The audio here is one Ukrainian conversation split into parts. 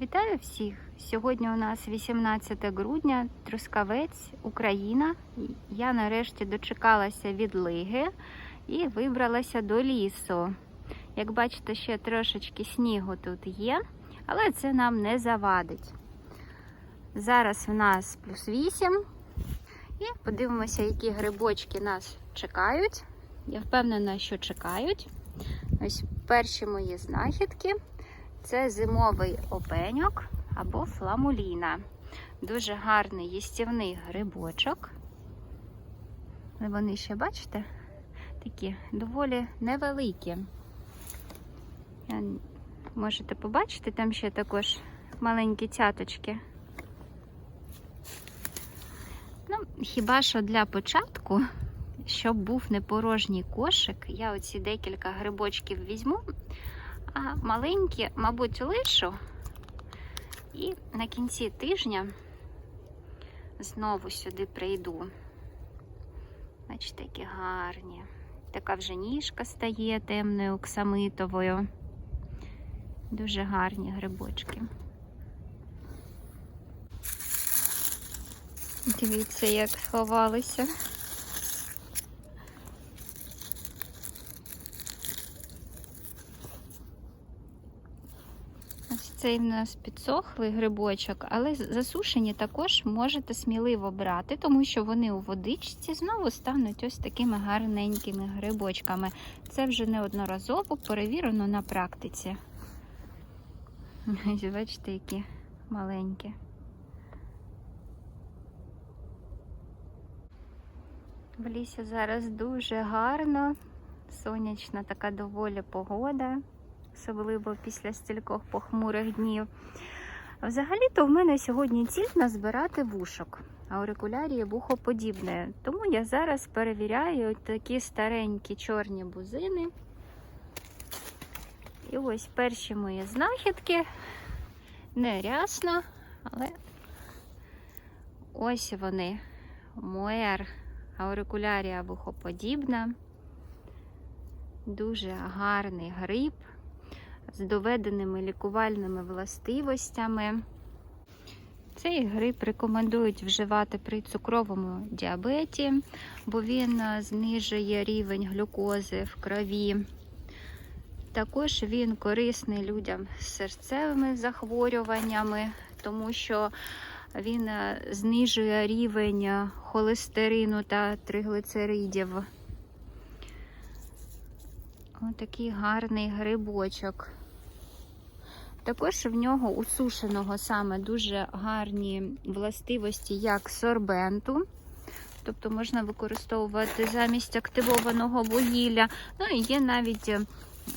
Вітаю всіх! Сьогодні у нас 18 грудня, Трускавець, Україна. Я нарешті дочекалася від лиги і вибралася до лісу. Як бачите, ще трошечки снігу тут є, але це нам не завадить. Зараз в нас плюс 8. І подивимося, які грибочки нас чекають. Я впевнена, що чекають. Ось перші мої знахідки. Це зимовий опеньок або фламуліна. Дуже гарний їстівний грибочок. Вони ще, бачите, такі доволі невеликі. Можете побачити, там ще також маленькі цяточки. Ну, хіба що для початку, щоб був не порожній кошик, я оці декілька грибочків візьму. А маленькі, мабуть, лишу. І на кінці тижня знову сюди прийду. Бачите, які гарні. Така вже ніжка стає темною оксамитовою. Дуже гарні грибочки. Дивіться, як сховалися. Цей в нас підсохлий грибочок, але засушені також можете сміливо брати, тому що вони у водичці знову стануть ось такими гарненькими грибочками. Це вже неодноразово перевірено на практиці. Бачите, які маленькі. В лісі зараз дуже гарно, сонячна така доволі погода особливо після стількох похмурих днів. Взагалі-то в мене сьогодні ціль назбирати вушок, аурикулярії вухоподібне. Тому я зараз перевіряю такі старенькі чорні бузини. І ось перші мої знахідки. Не рясно, але ось вони. Моер аурикулярія вухоподібна. Дуже гарний гриб з доведеними лікувальними властивостями. Цей гриб рекомендують вживати при цукровому діабеті, бо він знижує рівень глюкози в крові. Також він корисний людям з серцевими захворюваннями, тому що він знижує рівень холестерину та триглицеридів. Отакий гарний грибочок. Також в нього у сушеного саме дуже гарні властивості, як сорбенту. Тобто можна використовувати замість активованого вугілля. Ну і є навіть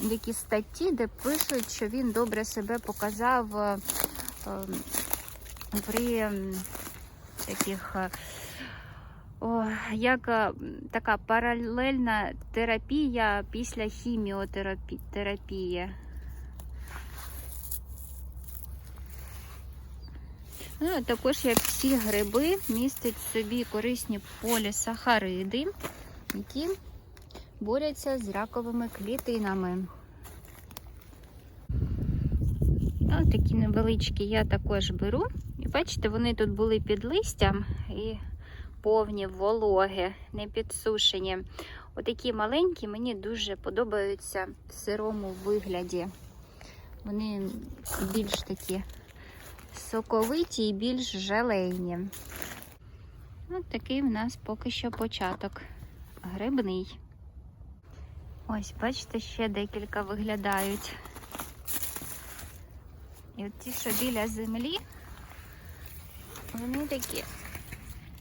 якісь статті, де пишуть, що він добре себе показав при таких о, як така паралельна терапія після хіміотерапії. Ну, також, як всі гриби, містять в собі корисні полісахариди, які борються з раковими клітинами. Ось такі невеличкі я також беру. І бачите, вони тут були під листям і повні вологи, не підсушені. Отакі маленькі мені дуже подобаються в сирому вигляді. Вони більш такі соковиті і більш желейні. Ось такий в нас поки що початок. Грибний. Ось, бачите, ще декілька виглядають. І от ті, що біля землі, вони такі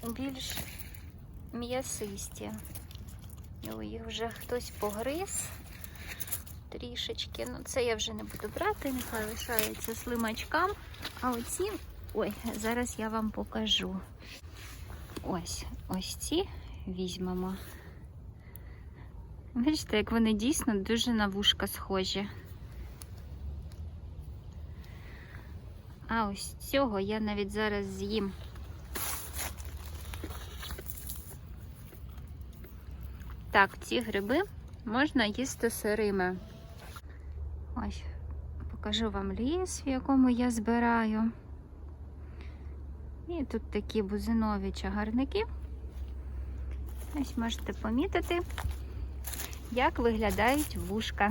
більш м'ясисті. Їх вже хтось погриз трішечки. Ну, це я вже не буду брати, нехай лишається слимачкам. А оці, ой, зараз я вам покажу. Ось, ось ці візьмемо. Бачите, як вони дійсно дуже на вушка схожі. А ось цього я навіть зараз з'їм. Так, ці гриби можна їсти сирими. Ось, покажу вам ліс, в якому я збираю. І тут такі бузинові чагарники. Ось можете помітити, як виглядають вушка.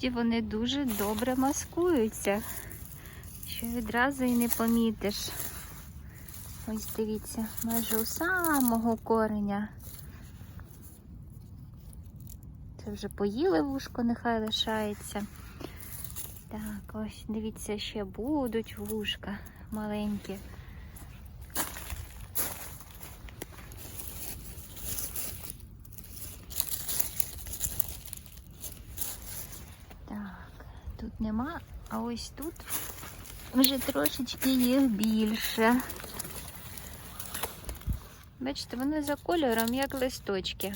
Іноді вони дуже добре маскуються, що відразу і не помітиш. Ось дивіться, майже у самого кореня. Це вже поїли вушко, нехай лишається. Так, ось дивіться, ще будуть вушка маленькі. Так, тут нема, а ось тут вже трошечки їх більше. Бачите, вони за кольором як листочки.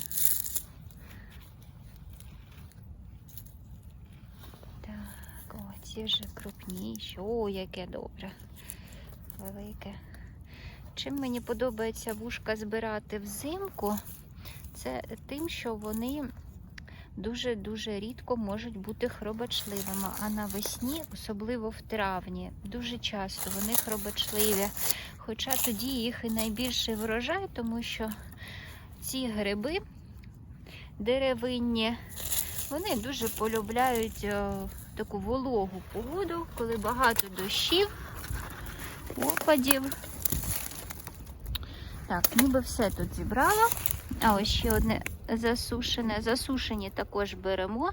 Так, о, ці вже крупніші. О, яке добре. Велике. Чим мені подобається вушка збирати взимку, це тим, що вони дуже-дуже рідко можуть бути хробочливими. А навесні, особливо в травні, дуже часто вони хробочливі. Хоча тоді їх і найбільший врожай, тому що ці гриби деревинні, вони дуже полюбляють е, таку вологу погоду, коли багато дощів, опадів. Так, ніби все тут зібрала. А ось ще одне засушене. Засушені також беремо.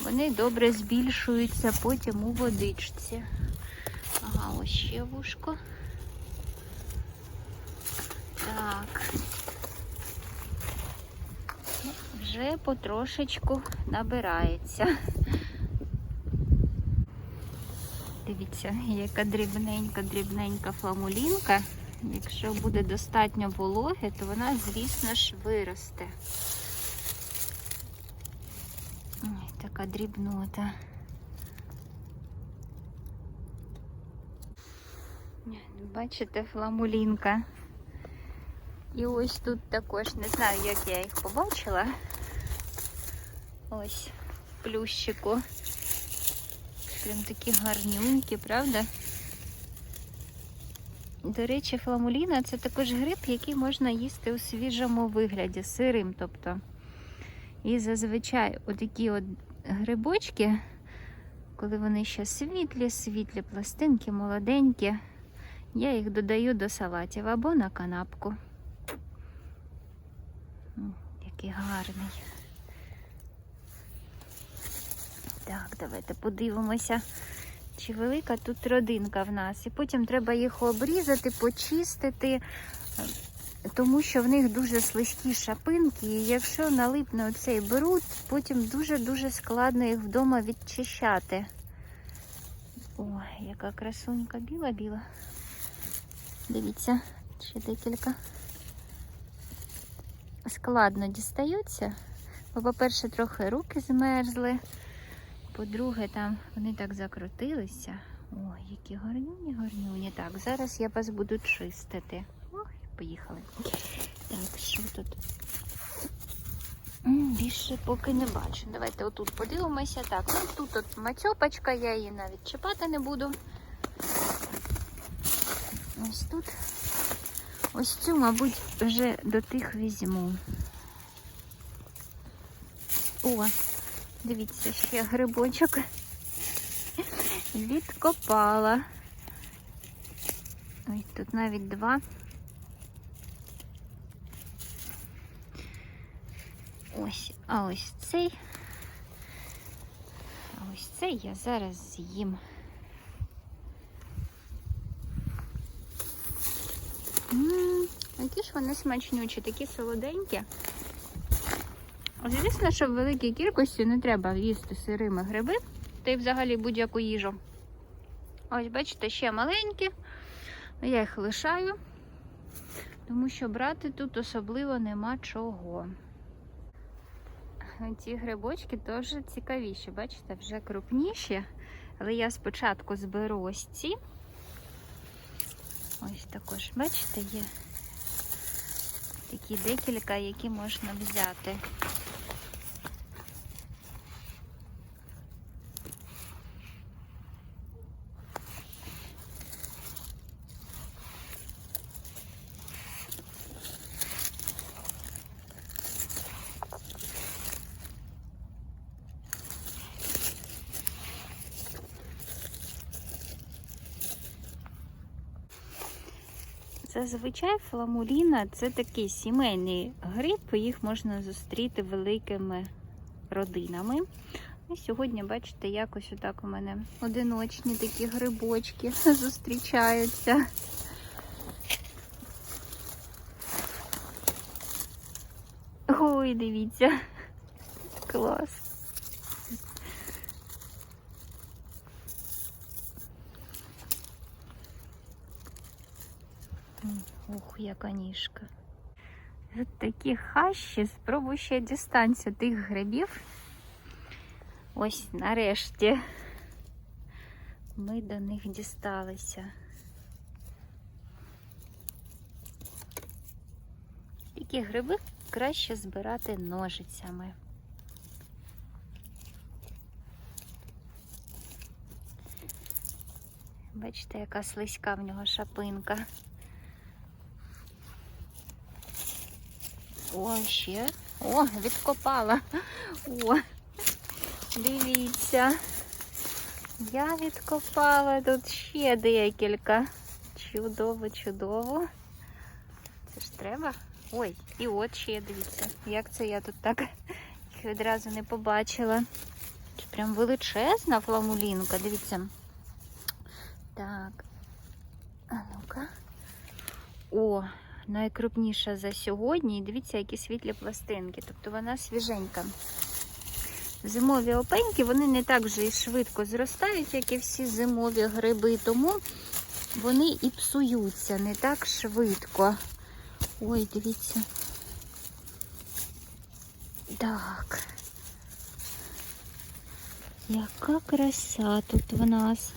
Вони добре збільшуються потім у водичці. Ага, ось ще вушко. Так. Вже потрошечку набирається. Дивіться, яка дрібненька-дрібненька фламулінка. Якщо буде достатньо вологи, то вона, звісно ж, виросте. Ой, така дрібнота. Бачите, фламулінка. І ось тут також, не знаю, як я їх побачила. Ось в плющику. Прям такі гарнюнькі, правда? До речі, фламуліна це також гриб, який можна їсти у свіжому вигляді, сирим. тобто. І зазвичай отакі от грибочки, коли вони ще світлі, світлі пластинки, молоденькі, я їх додаю до салатів або на канапку. Який гарний. Так, давайте подивимося, чи велика тут родинка в нас. І потім треба їх обрізати, почистити, тому що в них дуже слизькі шапинки. І якщо налипне оцей беруть, потім дуже-дуже складно їх вдома відчищати. Ой, яка красунька, біла-біла. Дивіться, ще декілька. Складно дістаються. Бо, по-перше, трохи руки змерзли. По-друге, там вони так закрутилися. Ой, які гарнюні, гарнюні. Так, зараз я вас буду чистити. Ой, поїхали. Так, що тут? Більше поки не бачу. Давайте отут подивимося. Так, ну тут от мацьопочка, я її навіть чіпати не буду. Ось тут. Ось цю, мабуть, вже до тих візьму. О, дивіться, ще грибочок відкопала. Ой, тут навіть два. Ось, а ось цей. А ось цей я зараз з'їм. Які ж вони смачнючі, такі солоденькі. Звісно, що в великій кількості не треба їсти сирими гриби, та й взагалі будь-яку їжу. Ось, бачите, ще маленькі. Я їх лишаю, тому що брати тут особливо нема чого. Ці грибочки теж цікавіші, бачите, вже крупніші, Але я спочатку зберу ось ці. Ось також, бачите, є такі декілька, які можна взяти. Зазвичай фламуліна це такий сімейний гриб, їх можна зустріти великими родинами. І сьогодні, бачите, якось отак у мене одиночні такі грибочки зустрічаються. Ой, дивіться, клас. Яка ніжка. От такі хащі. Спробую ще дістанцію тих грибів. Ось нарешті ми до них дісталися. Такі гриби краще збирати ножицями. Бачите, яка слизька в нього шапинка. О, ще. О, відкопала. О, дивіться. Я відкопала тут ще декілька. Чудово, чудово. Це ж треба. Ой, і от ще дивіться. Як це я тут так їх відразу не побачила. Прям величезна фламулінка, дивіться. Так. А ну-ка. О, найкрупніша за сьогодні. І дивіться, які світлі пластинки. Тобто вона свіженька. Зимові опеньки, вони не так вже і швидко зростають, як і всі зимові гриби, тому вони і псуються не так швидко. Ой, дивіться. Так. Яка краса тут в нас.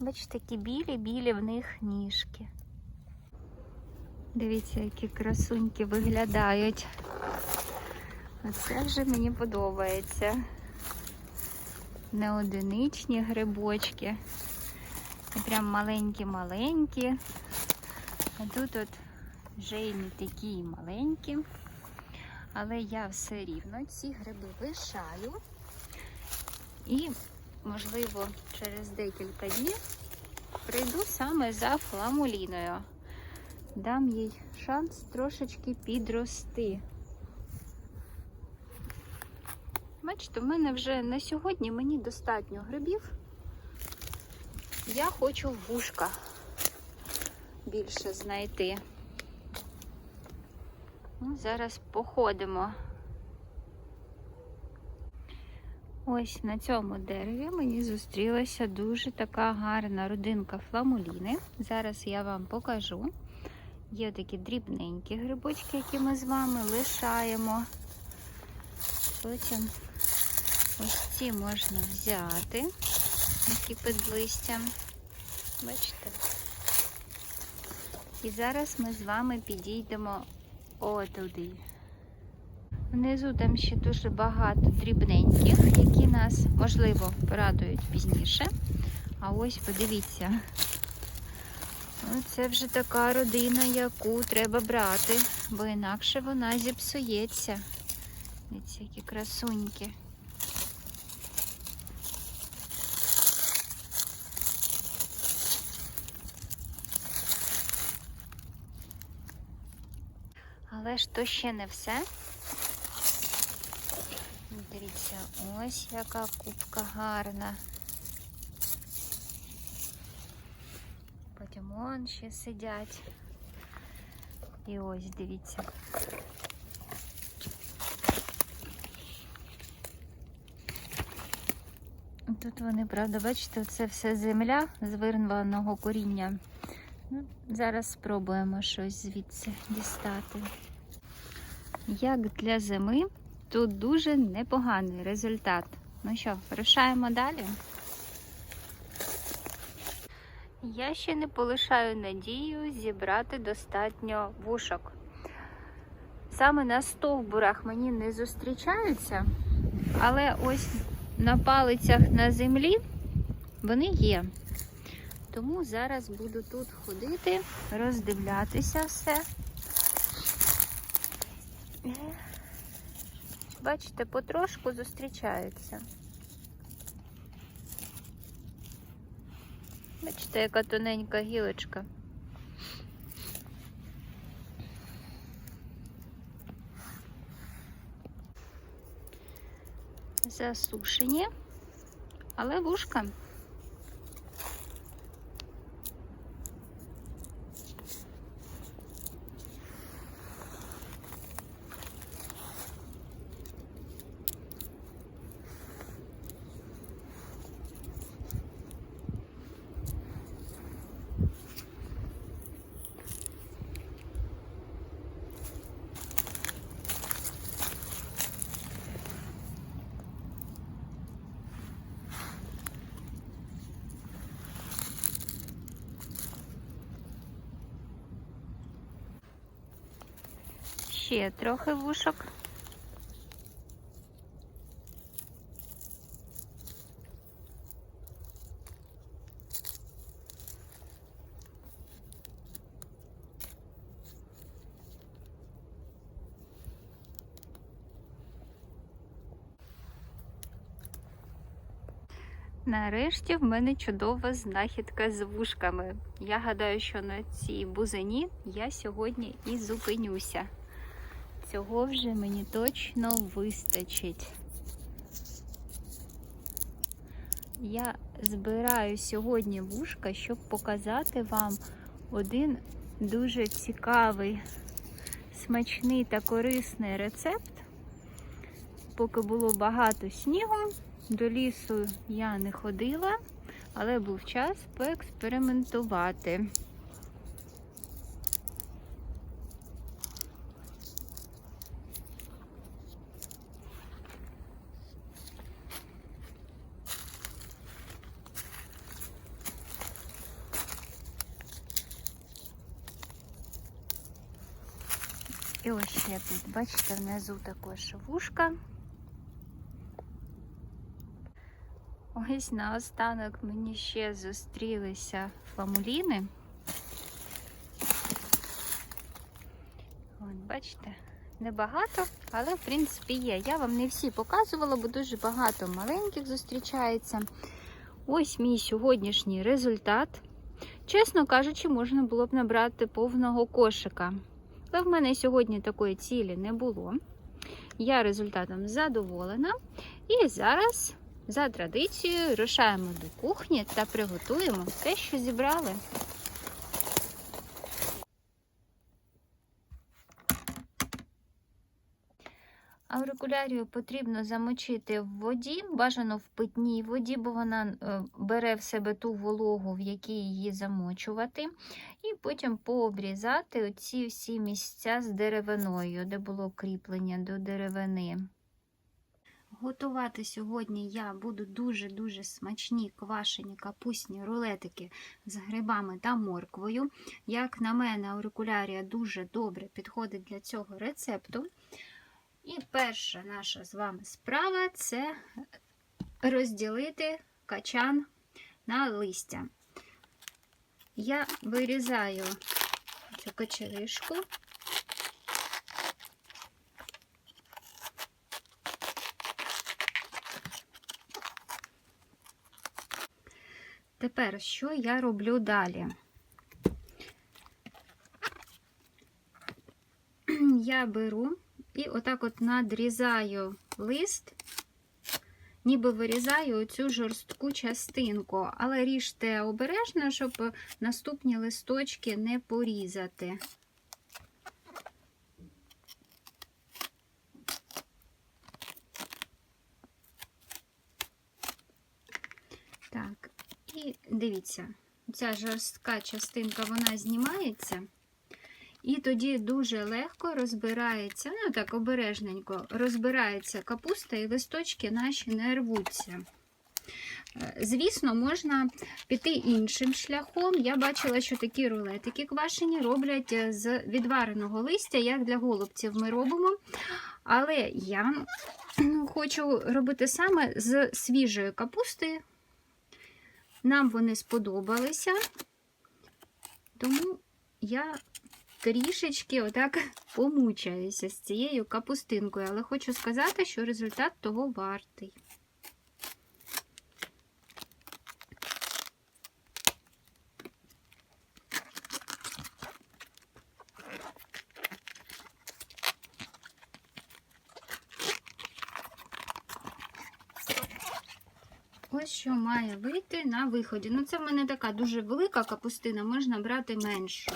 Бачите, такі білі-білі в них ніжки. Дивіться, які красуньки виглядають. Оце вже мені подобається. Неодиничні грибочки. І прям маленькі-маленькі. А тут от вже і не такі маленькі. Але я все рівно ці гриби лишаю. І, можливо, через декілька днів прийду саме за фламуліною дам їй шанс трошечки підрости. Бачите, в мене вже на сьогодні мені достатньо грибів. Я хочу вушка більше знайти. Ну, Зараз походимо. Ось на цьому дереві мені зустрілася дуже така гарна родинка фламуліни. Зараз я вам покажу. Є такі дрібненькі грибочки, які ми з вами лишаємо. Потім ось ці можна взяти, які під листям. Бачите? І зараз ми з вами підійдемо отуди. Внизу там ще дуже багато дрібненьких, які нас, можливо, порадують пізніше. А ось подивіться. Ну, Це вже така родина, яку треба брати, бо інакше вона зіпсується. Дивіться, які красуньки. Але ж то ще не все. Дивіться, ось яка кубка гарна. Потім ще сидять. І ось дивіться. Тут вони, правда, бачите, це все земля з вирваного коріння. Ну, Зараз спробуємо щось звідси дістати. Як для зими, тут дуже непоганий результат. Ну що, вирушаємо далі? Я ще не полишаю надію зібрати достатньо вушок. Саме на стовбурах мені не зустрічаються, але ось на палицях на землі вони є. Тому зараз буду тут ходити, роздивлятися все. Бачите, потрошку зустрічаються. Бачите, яка тоненька гілочка. Засушені, але вушка. Ще трохи вушок. Нарешті в мене чудова знахідка з вушками. Я гадаю, що на цій бузині я сьогодні і зупинюся. Цього вже мені точно вистачить. Я збираю сьогодні вушка, щоб показати вам один дуже цікавий, смачний та корисний рецепт. Поки було багато снігу, до лісу я не ходила, але був час поекспериментувати. І ось ще тут, бачите, внизу також вушка. Ось наостанок мені ще зустрілися фамуліни. От, бачите, небагато, але в принципі є. Я вам не всі показувала, бо дуже багато маленьких зустрічається. Ось мій сьогоднішній результат. Чесно кажучи, можна було б набрати повного кошика. Але в мене сьогодні такої цілі не було. Я результатом задоволена. І зараз, за традицією, рушаємо до кухні та приготуємо те, що зібрали. Аурикулярію потрібно замочити в воді, бажано в питній воді, бо вона е, бере в себе ту вологу, в якій її замочувати. І потім пообрізати оці всі місця з деревиною, де було кріплення до деревини. Готувати сьогодні я буду дуже-дуже смачні квашені капустні рулетики з грибами та морквою. Як на мене, аурикулярія дуже добре підходить для цього рецепту. І перша наша з вами справа це розділити качан на листя. Я вирізаю цю кочеришку. Тепер, що я роблю далі? Я беру і отак от надрізаю лист, ніби вирізаю оцю жорстку частинку, але ріжте обережно, щоб наступні листочки не порізати. Так, і дивіться, ця жорстка частинка вона знімається. І тоді дуже легко розбирається, ну так обережненько, розбирається капуста і листочки наші не рвуться. Е, Звісно, можна піти іншим шляхом. Я бачила, що такі рулетики квашені роблять е, з відвареного листя, як для голубців ми робимо. Але я ну, хочу робити саме з свіжої капусти. Нам вони сподобалися, тому я трішечки отак помучаюся з цією капустинкою, але хочу сказати, що результат того вартий. Ось що має вийти на виході. Ну, це в мене така дуже велика капустина, можна брати меншу.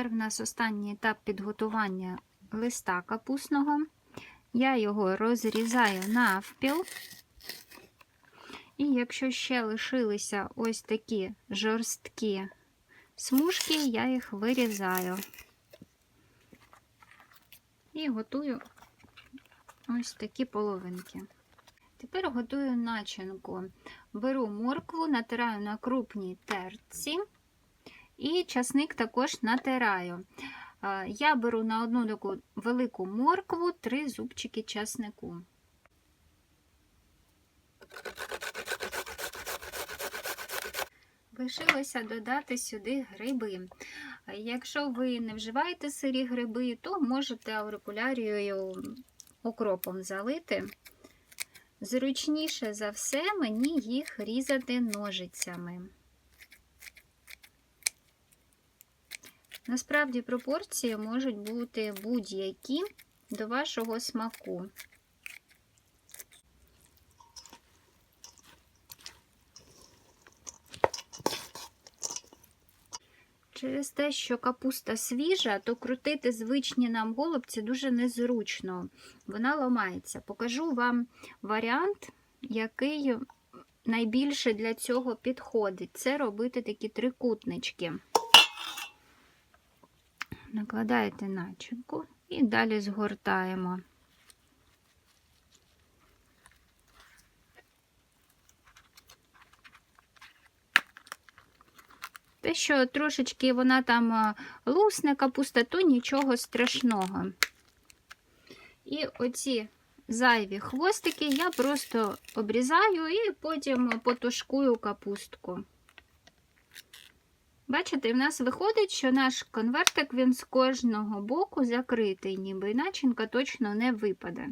Тепер в нас останній етап підготування листа капусного. Я його розрізаю навпіл. І якщо ще лишилися ось такі жорсткі смужки, я їх вирізаю. І готую ось такі половинки. Тепер готую начинку. Беру моркву, натираю на крупній терці. І часник також натираю. Е, Я беру на одну таку велику моркву три зубчики часнику. Лишилося додати сюди гриби. Е, Якщо ви не вживаєте сирі гриби, то можете аурикулярією окропом залити. Зручніше за все мені їх різати ножицями. Насправді пропорції можуть бути будь-які до вашого смаку. Через те, що капуста свіжа, то крутити звичні нам голубці дуже незручно. Вона ламається. Покажу вам варіант, який найбільше для цього підходить. Це робити такі трикутнички. Накладаєте начинку і далі згортаємо. Те, що трошечки вона там а, лусне капуста, то нічого страшного. І оці зайві хвостики я просто обрізаю і потім потушкую капустку. Бачите, в нас виходить, що наш конвертик він з кожного боку закритий, ніби начинка точно не випаде.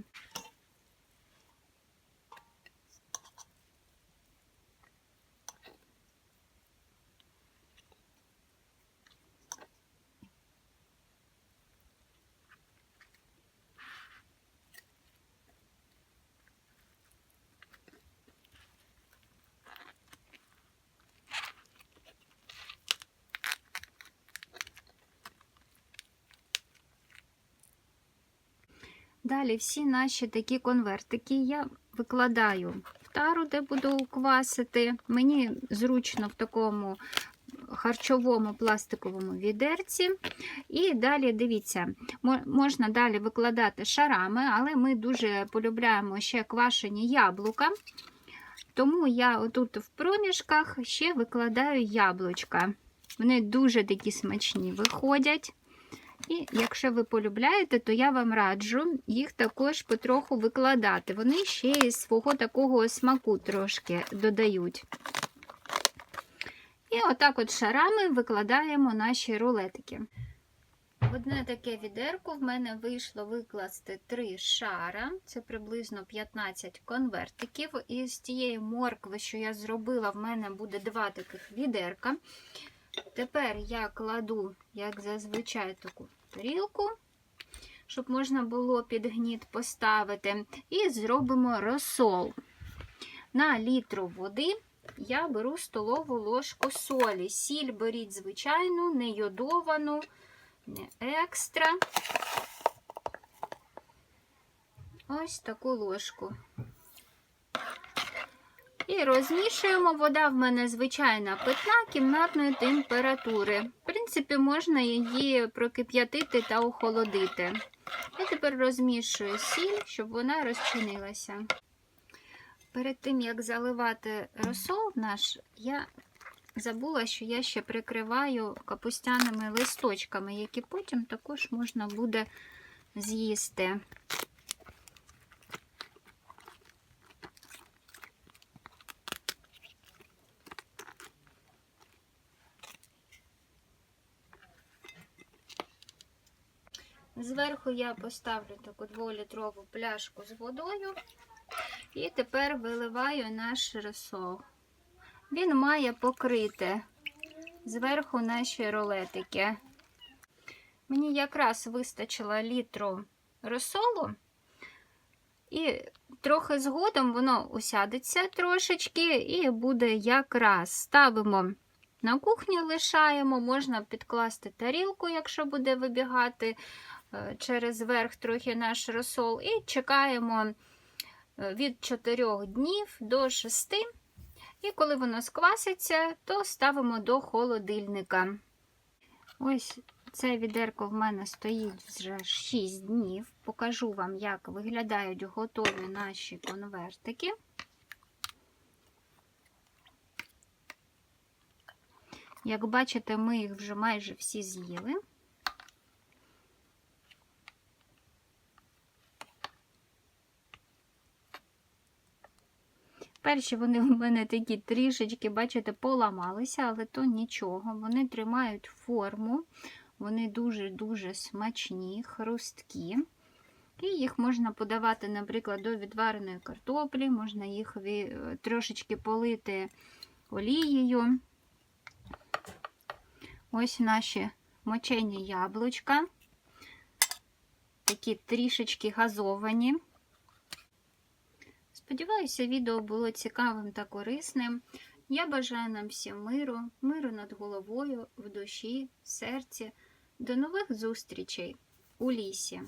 Далі всі наші такі конвертики я викладаю в тару, де буду квасити. Мені зручно в такому харчовому пластиковому відерці. І далі, дивіться, можна далі викладати шарами, але ми дуже полюбляємо ще квашені яблука. Тому я отут в проміжках ще викладаю яблучка. Вони дуже такі смачні виходять. І якщо ви полюбляєте, то я вам раджу їх також потроху викладати. Вони ще із свого такого смаку трошки додають. І отак от шарами викладаємо наші рулетики. Одне таке відерко в мене вийшло викласти 3 шара, це приблизно 15 конвертиків. І з тієї моркви, що я зробила, в мене буде два таких відерка. Тепер я кладу, як зазвичай, таку тарілку, щоб можна було під гніт поставити. І зробимо розсол. На літру води я беру столову ложку солі. Сіль беріть звичайну, не йодовану, не екстра. Ось таку ложку. І розмішуємо. Вода в мене звичайна питна кімнатної температури. В принципі, можна її прокип'ятити та охолодити. Я тепер розмішую сіль, щоб вона розчинилася. Перед тим, як заливати розсол наш, я забула, що я ще прикриваю капустяними листочками, які потім також можна буде з'їсти. Зверху я поставлю таку 2-літрову пляшку з водою і тепер виливаю наш розсол. Він має покрити зверху наші рулетики. Мені якраз вистачило літру розсолу, і трохи згодом воно усядеться трошечки і буде якраз. Ставимо на кухню, лишаємо, можна підкласти тарілку, якщо буде вибігати через верх трохи наш розсол, і чекаємо е, від 4 днів до 6. І коли воно скваситься, то ставимо до холодильника. Ось це відерко в мене стоїть вже 6 днів. Покажу вам, як виглядають готові наші конвертики. Як бачите, ми їх вже майже всі з'їли. Перші вони у мене такі трішечки, бачите, поламалися, але то нічого. Вони тримають форму, вони дуже-дуже смачні, хрусткі. І їх можна подавати, наприклад, до відвареної картоплі, можна їх трошечки полити олією. Ось наші мочені яблучка, такі трішечки газовані. Сподіваюся, відео було цікавим та корисним. Я бажаю нам всім миру, миру над головою, в душі, серці. До нових зустрічей у лісі!